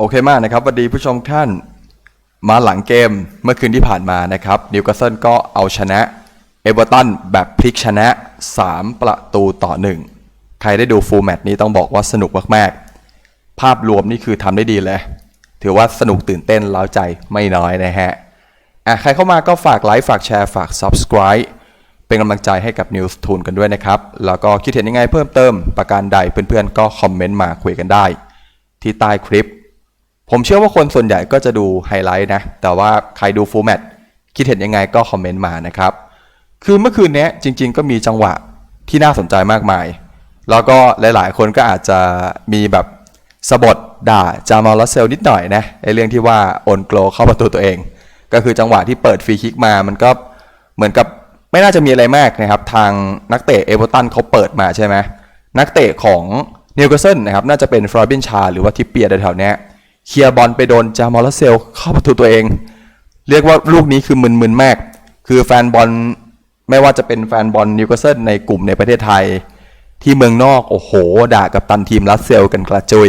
โอเคมากนะครับสวัสดีผู้ชมท่านมาหลังเกมเมื่อคืนที่ผ่านมานะครับนิวคาสเซิลก็เอาชนะเอเวอร์ตันแบบพลิกชนะ 3 ประตูต่อ 1 ใครได้ดูฟูลแมตช์นี้ต้องบอกว่าสนุกมากๆ ภาพรวมนี่คือทำได้ดีเลย ถือว่าสนุกตื่นเต้นเล้าใจไม่น้อยนะฮะอะใครเข้ามาก็ฝากไลค์ฝากแชร์ฝาก Subscribe เป็นกำลังใจให้กับ News t o o l กันด้วยนะครับ แล้วก็คิดเห็นยังไงเพิ่มเติมประการใดเพื่อนๆก็คอมเมนต์มาคุยกันได้ ที่ใต้คลิป ผมเชื่อว่าคนส่วนใหญ่ก็จะดูไฮไลท์นะ แต่ว่าใครดูฟูลแมตคิดเห็นยังไงก็คอมเมนต์มานะครับ คือเมื่อคืนนี้จริง ๆ ก็มีจังหวะที่น่าสนใจมากมาย แล้วก็หลายๆ คนก็อาจจะมีแบบสะบดด่าจามาลอสเซลนิดหน่อยนะในเรื่องที่ว่าโอนโกลเข้าประตูตัวเอง ก็คือจังหวะที่เปิดฟรีคิกมามันก็เหมือนกับไม่น่าจะมีอะไรมากนะครับ ทางนักเตะเอเวอร์ตันเขาเปิดมาใช่ไหมนักเตะของนิวคาสเซิลนะครับน่าจะเป็นฟรอยบินชา หรือว่าทิปเปียแถวๆเนี้ย เคลียร์บอลไปโดนจามอลเซลเข้าประตูตัวเอง เรียกว่าลูกนี้คือมึนๆมากคือแฟนบอลไม่ว่าจะเป็นแฟนบอลนิวคาสเซิลในกลุ่มในประเทศไทย ที่เมืองนอกโอ้โห ด่ากับตันทีมรัสเซลกันกระจุย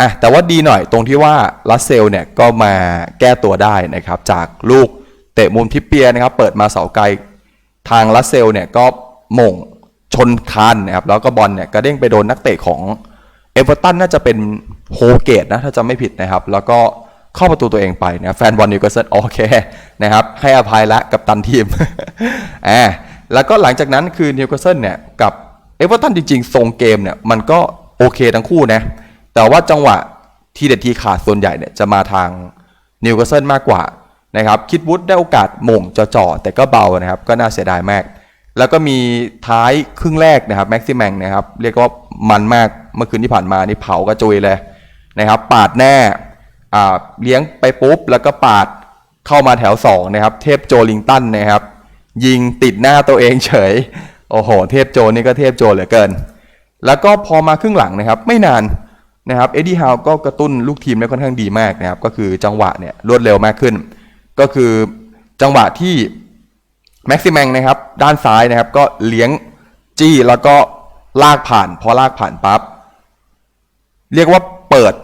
อะแต่ว่าดีหน่อยตรงที่ว่าลัสเซลเนี่ยก็มาแก้ตัวได้นะครับจากลูกเตะมุมทิปเปียนะครับเปิดมาเสาไกลทางลัสเซลเนี่ยก็หม่งชนคานนะครับแล้วก็บอลเนี่ยกระเด้งไปโดนนักเตะของเอเวอร์ตันน่าจะเป็น โฮเกตนะถ้าจำไม่ผิดนะครับ แล้วก็เข้าประตูตัวเองไปนะแฟนบอลนิวคาสเซิลโอเคนะครับให้อภัยละกับตันทีมอ่าแล้วก็หลังจากนั้นคือนิวคาสเซิลเนี่ยกับเอเวอร์ตันจริงๆทรงเกมเนี่ยมันก็โอเคทั้งคู่นะแต่ว่าจังหวะที่เด็ดทีขาดส่วนใหญ่เนี่ยจะมาทางนิวคาสเซิลมากกว่านะครับคิดวุฒได้โอกาสหม่งจ่อๆแต่ก็เบานะครับก็น่าเสียดายมาก แล้วก็มีท้ายครึ่งแรกนะครับแม็กซิแมงนะครับเรียกว่ามันมากเมื่อคืนที่ผ่านมานี่เผากระจุยเลย นะครับปาดแน่เลี้ยงไปปุ๊บ แล้วก็ปาดเข้ามาแถว2นะครับเทพโจลิงตันนะครับ ยิงติดหน้าตัวเองเฉย โอ้โห เทพโจนี่ก็เทพโจเหลือเกิน แล้วก็พอมาครึ่งหลังนะครับ ไม่นานนะครับเอ็ดดี้ฮาวก็กระตุ้นลูกทีมได้ค่อนข้างดีมากนะครับ ก็คือจังหวะเนี่ยรวดเร็วมากขึ้น ก็คือจังหวะที่แม็กซิแมงนะครับด้านซ้ายนะครับก็เลี้ยงจี้แล้วก็ลากผ่าน พอลากผ่านปั๊บเรียกว่าเปิด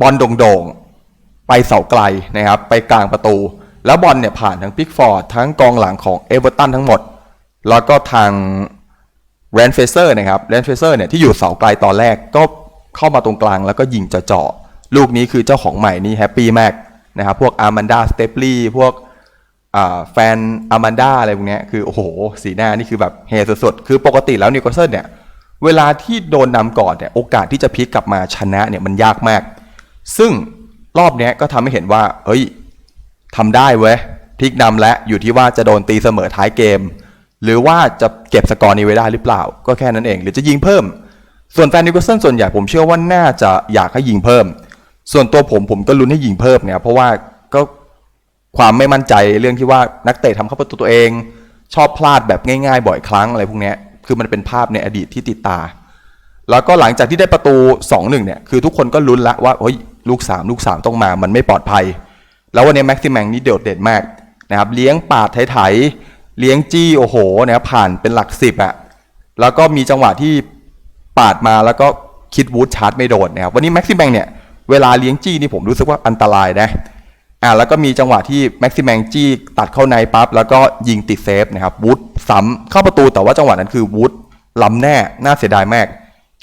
บอลโด่งๆ ไปเสาไกลนะครับ ไปกลางประตู แล้วบอลเนี่ยผ่านทั้งพิกฟอร์ดทั้งกองหลังของเอเวอร์ตันทั้งหมด แล้วก็ทางแรนเฟเซอร์นะครับแรนเฟเซอร์เนี่ยที่อยู่เสาไกลตอนแรกก็เข้ามาตรงกลางแล้วก็ยิงจะเจาะๆลูกนี้คือเจ้าของใหม่นี่แฮปปี้มากนะครับ พวกอาร์มันดาสเตปลี่พวกแฟนอามันดาอะไรพวกนี้คือโอ้โห สีหน้านี่คือแบบเฮสุดๆ คือปกติแล้วนิวคาสเซิลเนี่ย เวลาที่โดนนำก่อนเนี่ย โอกาสที่จะพลิกกลับมาชนะเนี่ยมันยากมาก ซึ่งรอบเนี้ยก็ทำให้เห็นว่า เฮ้ยทำได้เว้ยพลิกนำและอยู่ที่ว่าจะโดนตีเสมอท้ายเกม หรือว่าจะเก็บสกอร์นี้ไว้ได้หรือเปล่า ก็แค่นั้นเอง หรือจะยิงเพิ่ม ส่วนแฟนนิวคาสเซิลส่วนใหญ่ผมเชื่อว่าน่าจะอยากให้ยิงเพิ่ม ส่วนตัวผมผมก็ลุ้นให้ยิงเพิ่มเนี่ยเพราะว่าก็ความไม่มั่นใจเรื่องที่ว่านักเตะทำเข้าประตูตัวเอง ชอบพลาดแบบง่ายๆ บ่อยครั้งอะไรพวกนี้คือมันเป็นภาพในอดีตที่ติดตา แล้วก็หลังจากที่ได้ประตู 2-1เนี่ยคือทุกคนก็ลุ้นละว่าเฮ้ย ลูก 3 ลูก 3 ต้องมามันไม่ปลอดภัย แล้ววันนี้แม็กซิแมงนี่โดดเด่นมากนะครับเลี้ยงปาดไถๆเลี้ยงจี้โอ้โหนะครับผ่านเป็นหลักสิบอะแล้วก็มีจังหวะที่ปาดมาแล้วก็คิดวูดชาร์จไม่โดนนะครับวันนี้แม็กซิแมงเนี่ยเวลาเลี้ยงจี้นี่ผมรู้สึกว่าอันตรายนะอ่าแล้วก็มีจังหวะที่แม็กซิแมงจี้ตัดเข้าในปั๊บแล้วก็ยิงติดเซฟนะครับวูดซ้ำเข้าประตูแต่ว่าจังหวะนั้นคือวูดล้ำแน่น่าเสียดายมาก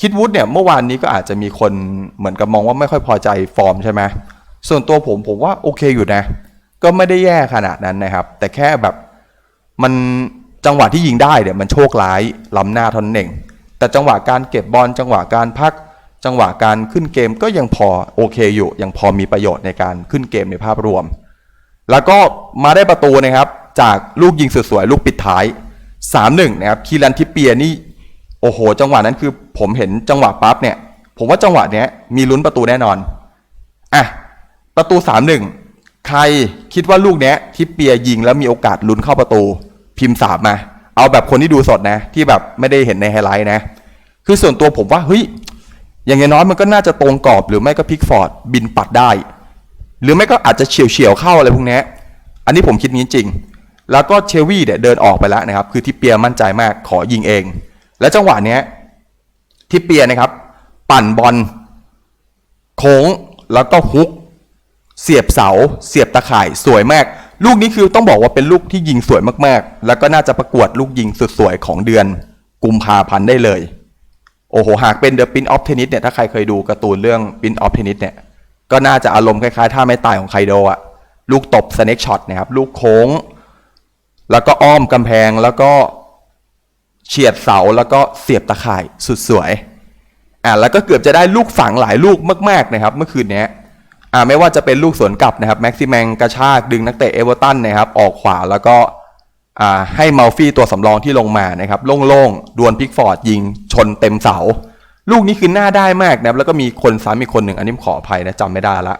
คิดวูดเนี่ยเมื่อวานนี้ก็อาจจะมีคนเหมือนกับมองว่าไม่ค่อยพอใจฟอร์มใช่ไหมส่วนตัวผมผมว่าโอเคอยู่นะ ก็ไม่ได้แย่ขนาดนั้นนะครับ แต่แค่แบบมันจังหวะที่ยิงได้เนี่ยมันโชคร้ายล้ำหน้าท่านั้นเองแต่จังหวะการเก็บบอลจังหวะการพัก จังหวะการขึ้นเกมก็ยังพอโอเคอยู่ ยังพอมีประโยชน์ในการขึ้นเกมในภาพรวม แล้วก็มาได้ประตูนะครับ จากลูกยิงสวยๆลูกปิดท้าย 3-1 นะครับคีรันทิปเปียนี่ โอ้โห จังหวะนั้นคือผมเห็นจังหวะปั๊บเนี่ย ผมว่าจังหวะเนี้ยมีลุ้นประตูแน่นอน อะ ประตู3-1ใครคิดว่าลูกเนี้ยทิปเปียยิงแล้วมีโอกาสลุ้นเข้าประตู พิมพ์สามมา เอาแบบคนที่ดูสดนะ ที่แบบไม่ได้เห็นในไฮไลท์นะ คือส่วนตัวผมว่าเฮ้ยอย่างน้อยมันก็น่าจะตรงกรอบหรือไม่ก็พิกฟอร์ดบินปัดได้ หรือไม่ก็อาจจะเฉียวเฉียวเข้าอะไรพวกเนี้ยอันนี้ผมคิดงี้จริง แล้วก็เชวี่เนี่ยเดินออกไปแล้วนะครับ คือทิปเปียมั่นใจมากขอยิงเอง และจังหวะเนี้ยทิปเปียนะครับ ปั่นบอลโค้งแล้วก็ฮุก เสียบเสา เสียบตะข่ายสวยมาก ลูกนี้คือต้องบอกว่าเป็นลูกที่ยิงสวยมากๆ แล้วก็น่าจะประกวดลูกยิงสุดสวยของเดือนกุมภาพันธ์ได้เลย โอ้โห หากเป็น The Pin of Tennis เนี่ยถ้าใครเคยดูการ์ตูนเรื่อง Pin of Tennis เนี่ยก็น่าจะอารมณ์คล้ายๆท่าไม่ตายของไคโดอะลูกตบ snake shot นะครับลูกโค้ง แล้วก็อ้อมกำแพงแล้วก็ เฉียดเสาแล้วก็เสียบตะข่ายสุดสวยอ่าแล้วก็เกือบจะได้ลูกฝังหลายลูกมากๆนะครับ เมื่อคืนนี้อ่าไม่ว่าจะเป็นลูกสวนกลับนะครับแม็กซิแมงกระชากดึงนักเตะเอเวอร์ตันนะครับออกขวาแล้วก็อ่าให้มัลฟี่ตัวสำรองที่ลงมานะครับโล่งๆดวลพิกฟอร์ดยิงชนเต็มเสา ลูกนี้คือหน้าได้มากนะครับแล้วก็มีคนซ้ำอีกคนหนึ่งอันนี้ขออภัยนะจำไม่ได้ละ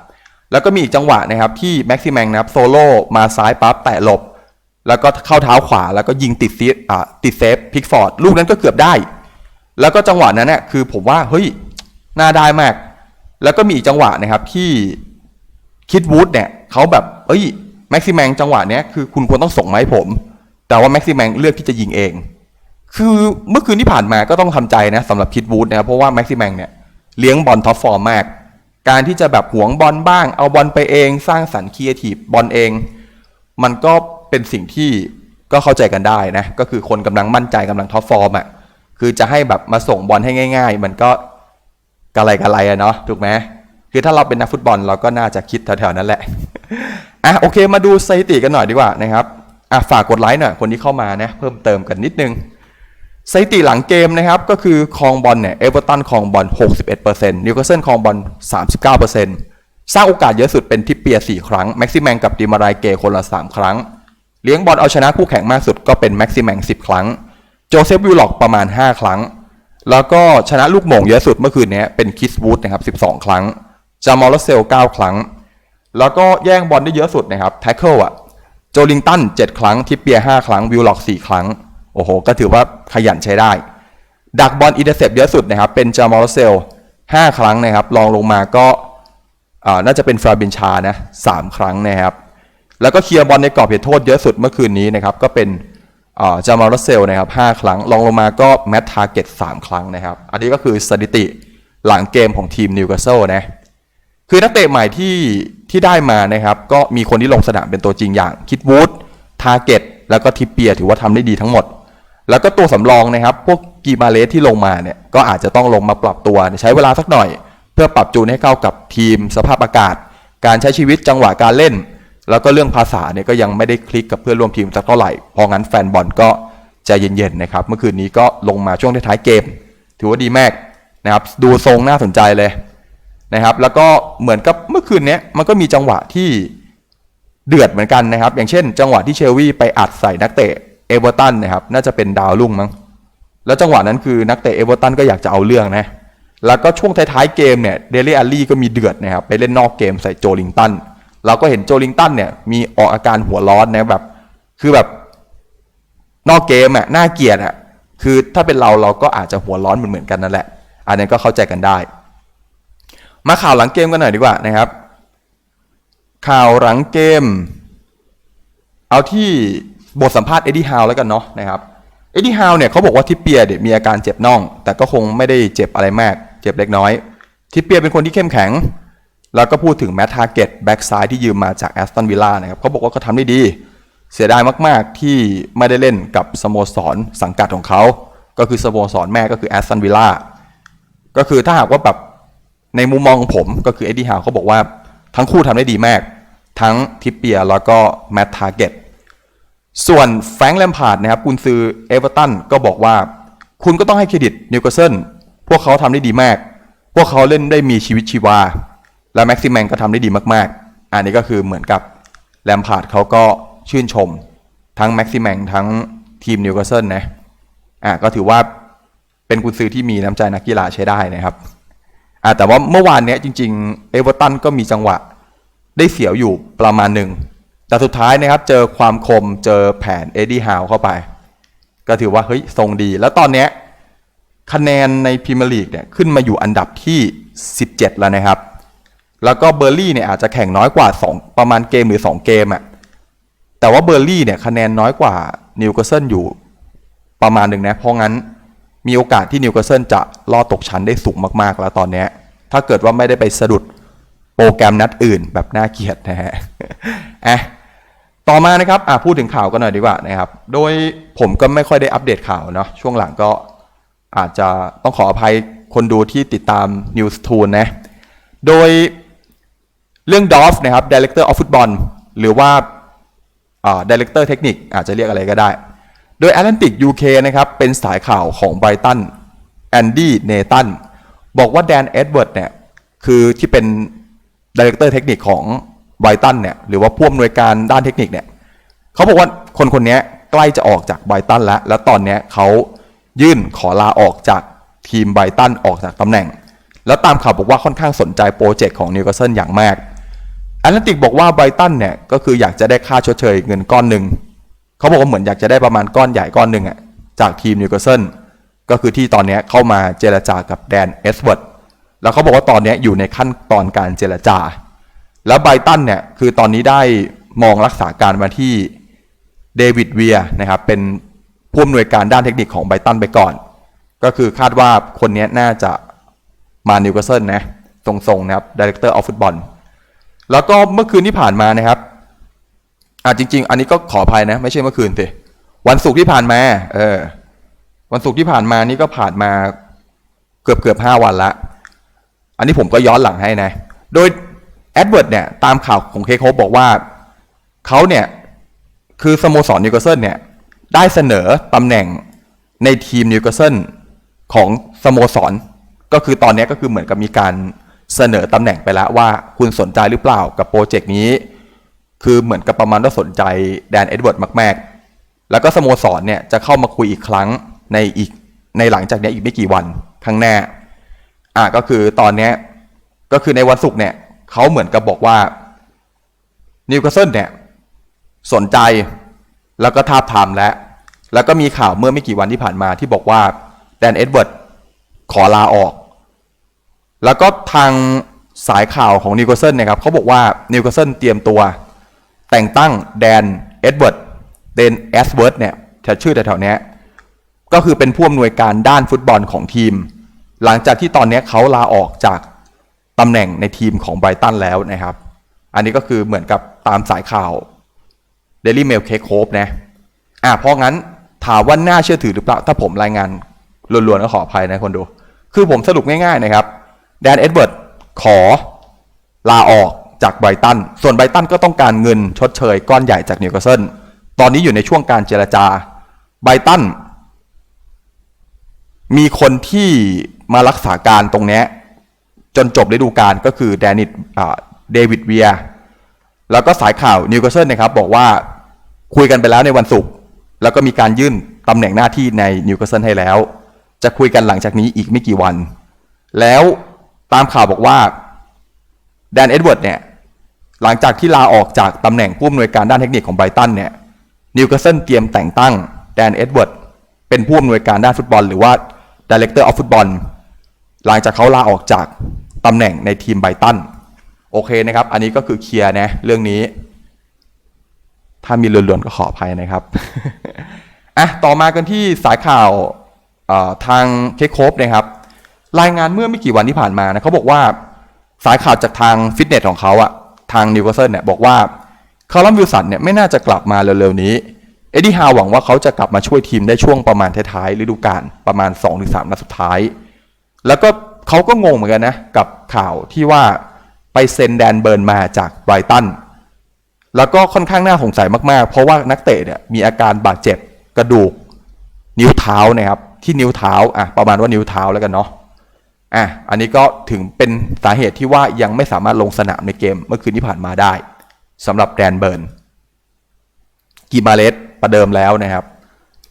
แล้วก็มีอีกจังหวะนะครับที่แม็กซิแมงนะครับโซโล่มาซ้ายปั๊บแตะหลบ แล้วก็เข้าเท้าขวาแล้วก็ยิงติดซีอ่าติดเซฟพิกฟอร์ดลูกนั้นก็เกือบได้ แล้วก็จังหวะนั้นเนี่ยคือผมว่าเฮ้ยน่าได้มาก แล้วก็มีอีกจังหวะนะครับที่คิดวูดเนี่ยเขาแบบเอ้ยแม็กซิแมงจังหวะเนี้ยคือคุณควรต้องส่งมาให้ผม แต่ว่าแม็กซิแมงเลือกที่จะยิงเอง คือเมื่อคืนที่ผ่านมาก็ต้องทำใจนะสำหรับคิดวูดนะครับเพราะว่าแม็กซิแมงเนี่ยเลี้ยงบอลท็อปฟอร์มมาก การที่จะแบบหวงบอลบ้าง เอาบอลไปเองสร้างสรรค์ครีเอทีฟบอลเอง มันก็ เป็นสิ่งที่ก็เข้าใจกันได้นะก็คือคนกำลังมั่นใจกำลังท็อปฟอร์มอะคือจะให้แบบมาส่งบอลให้ง่าย ๆ มันก็กะไรกะไรอะเนาะถูกไหมคือถ้าเราเป็นนักฟุตบอลเราก็น่าจะคิดแถวๆนั้นแหละอะโอเคมาดูสถิติกันหน่อยดีกว่านะครับอะฝากกดไลค์หน่อยคนที่เข้ามานะเพิ่มเติมกันนิดนึงสถิติหลังเกมนะครับก็คือคองบอลเนี่ยเอเวอร์ตันคองบอล 61%นิวคาสเซิลคองบอล 39%สร้างโอกาสเยอะสุดเป็นทิปเปีย 4 ครั้ง แม็กซิแมงกับดิมารายเกคนละ 3 ครั้ง เลี้ยงบอลเอาชนะคู่แข่งมากสุดก็เป็นแม็กซิแมง10 ครั้ง โจเซฟวิลล็อกประมาณ 5 ครั้ง แล้วก็ชนะลูกโหม่งเยอะสุดเมื่อคืนนี้เป็นคิสวูดนะครับ 12 ครั้ง จามอลเซล 9 ครั้ง แล้วก็แย่งบอลได้เยอะสุดนะครับแท็กเกิลอะโจลิงตัน 7 ครั้ง ทิปเปีย 5 ครั้ง วิลล็อก 4 ครั้ง โอ้โห ก็ถือว่าขยันใช้ได้ ดักบอลอินเตอร์เซปเยอะสุดนะครับ เป็นจามอลเซล 5 ครั้งนะครับ รองลงมาก็น่าจะเป็นฟราบินชานะ 3 ครั้งนะครับ แล้วก็เคลียร์บอลในกรอบเขตโทษเยอะสุดเมื่อคืนนี้นะครับก็เป็นจามอลเซลนะครับ5ครั้งรองลงมาก็แมตทาร์เก็ต3ครั้งนะครับ อันนี้ก็คือสถิติหลังเกมของทีมนิวคาสเซิลนะคือนักเตะใหม่ที่ที่ได้มานะครับก็มีคนที่ลงสนามเป็นตัวจริงอย่างคิดวูดทาร์เก็ตแล้วก็ทิปเปียถือว่าทำได้ดีทั้งหมด แล้วก็ตัวสำรองนะครับ พวกกีมาเลสที่ลงมาเนี่ยก็อาจจะต้องลงมาปรับตัวใช้เวลาสักหน่อย เพื่อปรับจูนให้เข้ากับทีมสภาพอากาศ การใช้ชีวิตจังหวะการเล่น แล้วก็เรื่องภาษาเนี่ยก็ยังไม่ได้คลิกกับเพื่อนร่วมทีมสักเท่าไหร่พราะงั้นแฟนบอลก็ใจเย็นๆนะครับ เมื่อคืนนี้ก็ลงมาช่วงท้ายๆเกม ถือว่าดีมากนะครับ ดูทรงน่าสนใจเลยนะครับ แล้วก็เหมือนกับเมื่อคืนเนี้ยมันก็มีจังหวะที่เดือดเหมือนกันนะครับ อย่างเช่น จังหวะที่เชลวีไปอัดใส่นักเตะเอเวอร์ตันนะครับ น่าจะเป็นดาวรุ่งมั้ง แล้วจังหวะนั้นคือนักเตะเอเวอร์ตันก็อยากจะเอาเรื่องนะ แล้วก็ช่วงท้ายๆเกมเนี่ย เดลี่อัลลี่ก็มีเดือดนะครับ ไปเล่นนอกเกมใส่โจลิงตัน เราก็เห็นโจลิงตันเนี่ยมีออกอาการหัวร้อนนะแบบ คือแบบนอกเกมอะน่าเกลียดอะคือถ้าเป็นเราเราก็อาจจะหัวร้อนเหมือนๆกันนั่นแหละ อันนี้ก็เข้าใจกันได้ มาข่าวหลังเกมกันหน่อยดีกว่านะครับ ข่าวหลังเกม เอาที่บทสัมภาษณ์เอ็ดดี้ฮาวแล้วกันเนาะนะครับเอ็ดดี้ฮาวเนี่ยเขาบอกว่าทิปเปียเนี่ยมีอาการเจ็บน่อง แต่ก็คงไม่ได้เจ็บอะไรมาก เจ็บเล็กน้อย ทิปเปียเป็นคนที่เข้มแข็ง แล้วก็พูดถึงแมตทาร์เก็ตแบ็กซ้ายที่ยืมมาจากแอสตันวิลล่านะครับเขาบอกว่าเขาทำได้ดี เสียดายมาก ๆ ที่ไม่ได้เล่นกับสโมสรสังกัดของเขา ก็คือสโมสรแม่ก็คือแอสตันวิลล่าก็คือถ้าหากว่าแบบในมุมมองของผมก็คือเอ็ดดี้ฮาวเขาบอกว่าทั้งคู่ทำได้ดีมาก ทั้งทิปเปียแล้วก็แมตทาร์เก็ตส่วนแฟรงค์แลมพาร์ดนะครับกุนซือเอเวอร์ตันก็บอกว่า คุณก็ต้องให้เครดิตนิวคาสเซิลพวกเขาทำได้ดีมาก พวกเขาเล่นได้มีชีวิตชีวา และแม็กซิแมงก็ทำได้ดีมากๆ อันนี้ก็คือเหมือนกับแลมพาร์ดเขาก็ชื่นชม ทั้งแม็กซิแมงทั้งทีมนิวคาสเซิลนะอะก็ถือว่าเป็นกุนซือที่มีน้ำใจนักกีฬาใช้ได้นะครับอ่าแต่ว่าเมื่อวานเนี้ยจริงๆเอเวอร์ตันก็มีจังหวะได้เสียวอยู่ประมาณหนึ่ง แต่สุดท้ายนะครับเจอความคมเจอแผนเอ็ดดี้ฮาวเข้าไป ก็ถือว่าเฮ้ยทรงดี แล้วตอนเนี้ยคะแนนในพรีเมียร์ลีกเนี่ยขึ้นมาอยู่อันดับที่ 17 แล้วนะครับ แล้วก็เบอร์ลี่เนี่ยอาจจะแข่งน้อยกว่า 2 ประมาณเกมหรือ 2 เกมอะแต่ว่าเบอร์ลี่เนี่ยคะแนนน้อยกว่านิวคาสเซิลอยู่ประมาณหนึ่งนะ เพราะงั้นมีโอกาสที่นิวคาสเซิลจะลอดตกชั้นได้สูงมากๆ แล้วตอนนี้ ถ้าเกิดว่าไม่ได้ไปสะดุดโปรแกรมนัดอื่นแบบน่าเกลียดนะฮะอะต่อมานะครับอะพูดถึงข่าวกันหน่อยดีกว่านะครับ โดยผมก็ไม่ค่อยได้อัปเดตข่าวเนาะช่วงหลังก็อาจจะต้องขออภัยคนดูที่ติดตาม News t o o l นะ โดย เรื่องดอฟนะครับ Director of Football หรือว่าอ่า Director Technic อาจจะเรียกอะไรก็ได้ โดย Atlantic UK นะครับ เป็นสายข่าวของไบรตันแอนดี้เนตันบอกว่าแดนเอ็ดเวิร์ดเนี่ย คือที่เป็นดีเลกเตอร์เทคนิคของไบรตันเนี่ย หรือว่าผู้อำนวยการด้านเทคนิคเนี่ยเขาบอกว่าคนคนนี้ใกล้จะออกจากไบรตันแล้ว แล้วตอนนี้เขายื่นขอลาออกจากทีมไบรตันออกจากตำแหน่ง แล้วตามข่าวบอกว่าค่อนข้างสนใจโปรเจกต์ของนิวคาสเซิลอย่างมาก แอตแลนติกบอกว่าไบรตันเนี่ยก็คืออยากจะได้ค่าชดเชยเงินก้อนหนึ่งเขาบอกว่าเหมือนอยากจะได้ประมาณก้อนใหญ่ก้อนหนึ่งอะจากทีมนิวคาสเซิลก็คือที่ตอนนี้เข้ามาเจรจากับแดนเอสเวิร์ดแล้วเขาบอกว่าตอนนี้อยู่ในขั้นตอนการเจรจา แล้วไบรตันเนี่ยคือตอนนี้ได้มองรักษาการมาที่เดวิดเวียนะครับเป็นผู้อำนวยการด้านเทคนิคของไบรตันไปก่อน ก็คือคาดว่าคนนี้น่าจะมานิวคาสเซิลนะทรงๆนะครับ Director of Football แล้วก็เมื่อคืนที่ผ่านมานะครับอะจริง ๆ อันนี้ก็ขออภัยนะ ไม่ใช่เมื่อคืนสิวันศุกร์ที่ผ่านมา เออ วันศุกร์ที่ผ่านมานี่ก็ผ่านมาเกือบเกือบห้าวันละ อันนี้ผมก็ย้อนหลังให้นะ โดยแอดเวิร์ดเนี่ยตามข่าวของเคโคบอกว่าเขาเนี่ยคือสโมสรนิวคาสเซิลเนี่ยได้เสนอตำแหน่งในทีมนิวคาสเซิลของสโมสร ก็คือตอนนี้ก็คือเหมือนกับมีการ เสนอตำแหน่งไปแล้วว่าคุณสนใจหรือเปล่ากับโปรเจกต์นี้ คือเหมือนกับประมาณว่าสนใจแดนเอ็ดเวิร์ดมากๆ แล้วก็สโมสรเนี่ยจะเข้ามาคุยอีกครั้งในอีกในหลังจากนี้อีกไม่กี่วันข้างหน้าอะก็คือตอนนี้ก็คือในวันศุกร์เนี่ยเขาเหมือนกับบอกว่านิวคาสเซิลเนี่ยสนใจแล้วก็ทาบทามแล้วแล้วก็มีข่าวเมื่อไม่กี่วันที่ผ่านมาที่บอกว่าแดนเอ็ดเวิร์ดขอลาออก แล้วก็ทางสายข่าวของนิวคาสเซิลนะครับเขาบอกว่านิวคาสเซิลเตรียมตัว แต่งตั้งแดนเอ็ดเวิร์ดเดนแอสเวิร์ดเนี่ยแถวชื่อแถวๆเนี้ยก็คือเป็นผู้อำนวยการด้านฟุตบอลของทีม หลังจากที่ตอนเนี้ยเขาลาออกจากตำแหน่งในทีมของไบรตันแล้วนะครับ อันนี้ก็คือเหมือนกับตามสายข่าว Daily Mail c a k e Hope นะอะเพราะงั้นถามว่าน่าเชื่อถือหรือเปล่า ถ้าผมรายงานล้วนๆก็ขออภัยนะคนดู คือผมสรุปง่ายๆนะครับ แดนเอ็ดเวิร์ดขอลาออกจากไบรตัน ส่วนไบรตันก็ต้องการเงินชดเชยก้อนใหญ่จากนิวคาสเซิล ตอนนี้อยู่ในช่วงการเจรจา ไบรตัน มีคนที่มารักษาการตรงนี้ จนจบฤดูกาลก็คือแดนิดเดวิดเวีย แล้วก็สายข่าวนิวคาสเซิลนะครับ บอกว่าคุยกันไปแล้วในวันศุกร์ แล้วก็มีการยื่นตำแหน่งหน้าที่ในนิวคาสเซิลให้แล้ว จะคุยกันหลังจากนี้อีกไม่กี่วัน แล้ว ตามข่าวบอกว่าแดนเอ็ดเวิร์ดเนี่ยหลังจากที่ลาออกจากตำแหน่งผู้อำนวยการด้านเทคนิคของไบรตันเนี่ยนิวคาสเซิลเตรียมแต่งตั้งแดนเอ็ดเวิร์ดเป็นผู้อำนวยการด้านฟุตบอล หรือว่า Director of Football หลังจากเขาลาออกจากตำแหน่งในทีมไบรตันโอเคนะครับ อันนี้ก็คือเคลียร์นะเรื่องนี้ ถ้ามีเลือนๆก็ขออภัยนะครับอะต่อมากันที่สายข่าวทางเคคโคบนะครับ รายงานเมื่อไม่กี่วันที่ผ่านมานะเขาบอกว่าสายข่าวจากทางฟิตเนสของเขาอะทางนิวคาสเซิลเนี่ยบอกว่าคาร์ลัมวิลสันเนี่ยไม่น่าจะกลับมาเร็วๆนี้ เอ็ดดี้ฮาวหวังว่าเขาจะกลับมาช่วยทีมได้ช่วงประมาณท้ายๆฤดูกาลประมาณ 2-3นัดสุดท้าย แล้วก็เขาก็งงเหมือนกันนะ กับข่าวที่ว่าไปเซ็นแดนเบิร์นมาจากไบรตันแล้วก็ค่อนข้างน่าสงสัยมากๆ เพราะว่านักเตะเนี่ยมีอาการบาดเจ็บกระดูก นิ้วเท้านะครับที่นิ้วเท้าอะประมาณว่านิ้วเท้าแล้วกันเนาะ อะอันนี้ก็ถึงเป็นสาเหตุที่ว่ายังไม่สามารถลงสนามในเกมเมื่อคืนที่ผ่านมาได้สำหรับแดนเบิร์นกิมาเลสประเดิมแล้วนะครับ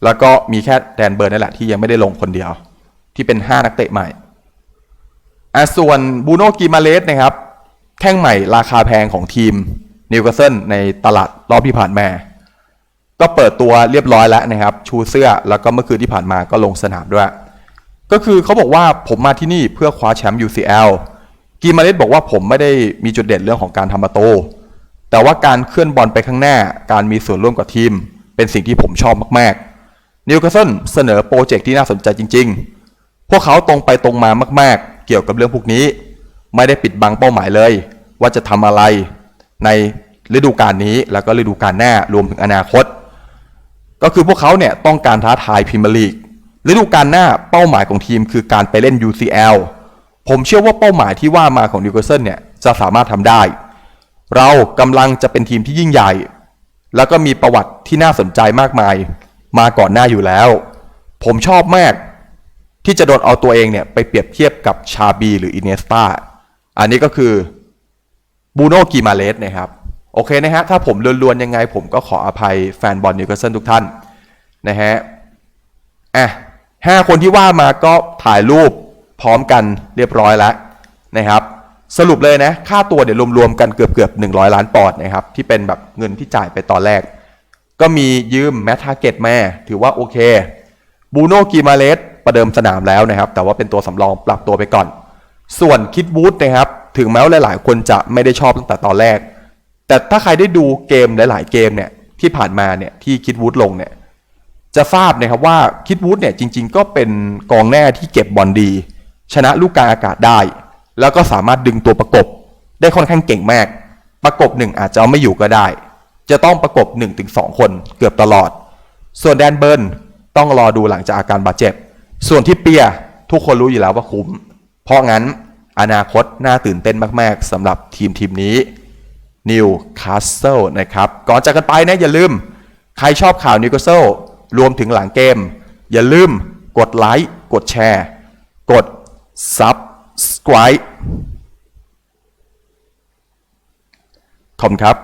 แล้วก็มีแค่แดนเบิร์นนั่นแหละที่ยังไม่ได้ลงคนเดียว ที่เป็น 5 นักเตะใหม่อะส่วนบูโนกิมาเลสนะครับ แข้งใหม่ราคาแพงของทีมนิวคาสเซิลในตลาดรอบที่ผ่านมา ก็เปิดตัวเรียบร้อยแล้วนะครับ ชูเสื้อแล้วก็เมื่อคืนที่ผ่านมาก็ลงสนามด้วย ก็คือเขาบอกว่าผมมาที่นี่เพื่อคว้าแชมป์ UCL กีมาเลสบอกว่าผมไม่ได้มีจุดเด่นเรื่องของการทำประตูแต่ว่าการเคลื่อนบอลไปข้างหน้า การมีส่วนร่วมกับทีม เป็นสิ่งที่ผมชอบมากๆนิวคาสเซิลเสนอโปรเจกต์ที่น่าสนใจจริง ๆ พวกเขาตรงไปตรงมามาก ๆ เกี่ยวกับเรื่องพวกนี้ ไม่ได้ปิดบังเป้าหมายเลย ว่าจะทำอะไรในฤดูกาลนี้แล้วก็ฤดูกาลหน้ารวมถึงอนาคต ก็คือพวกเขาเนี่ยต้องการท้าทายพรีเมียร์ลีก ฤดูกาลหน้าเป้าหมายของทีมคือการไปเล่น UCL ผมเชื่อว่าเป้าหมายที่ว่ามาของนิวคาสเซิลเนี่ยจะสามารถทำได้ เรากำลังจะเป็นทีมที่ยิ่งใหญ่ แล้วก็มีประวัติที่น่าสนใจมากมาย มาก่อนหน้าอยู่แล้ว ผมชอบมากที่จะโดนเอาตัวเองเนี่ยไปเปรียบเทียบกับชาบีหรืออินเนสตาอันนี้ก็คือบูโนกีมาเลสนะครับ โอเคนะฮะ ถ้าผมลวนๆยังไงผมก็ขออภัยแฟนบอลนิวคาสเซิลทุกท่านนะฮะอะ ห้าคนที่ว่ามาก็ถ่ายรูปพร้อมกันเรียบร้อยแล้วนะครับ สรุปเลยนะ ค่าตัวเดี๋ยวรวมๆกันเกือบเกือบหนึ่งร้อยล้านปอนด์นะครับ ที่เป็นแบบเงินที่จ่ายไปตอนแรก ก็มียืมแมททาเก็ตมาถือว่าโอเคบูโนกีมาเลสประเดิมสนามแล้วนะครับ แต่ว่าเป็นตัวสำรองปรับตัวไปก่อน ส่วนคิดวูดนะครับ ถึงแม้ว่าหลาย ๆ คนจะไม่ได้ชอบตั้งแต่ตอนแรก แต่ถ้าใครได้ดูเกมหลาย ๆ เกมเนี่ยที่ผ่านมาเนี่ยที่คิดวูดลงเนี่ย จะทราบนะครับว่าคิดวูดเนี่ยจริง ๆ ก็เป็นกองหน้าที่เก็บบอลดี ชนะลูกกลางอากาศได้ แล้วก็สามารถดึงตัวประกบ ได้ค่อนข้างเก่งมาก ประกบหนึ่งอาจจะเอาไม่อยู่ก็ได้ จะต้องประกบ 1-2 คนเกือบตลอด ส่วนแดนเบิร์นต้องรอดูหลังจากอาการบาดเจ็บ ส่วนที่เปียทุกคนรู้อยู่แล้วว่าคุ้ม เพราะงั้นอนาคตน่าตื่นเต้นมาก ๆสำหรับทีมทีมนี้นิวคาสเซิลนะครับ ก่อนจากกันไปนะอย่าลืม ใครชอบข่าวนิวคาสเซิล รวมถึงหลังเกม อย่าลืมกดไลค์กดแชร์ กด Subscribe ขอบคุณครับ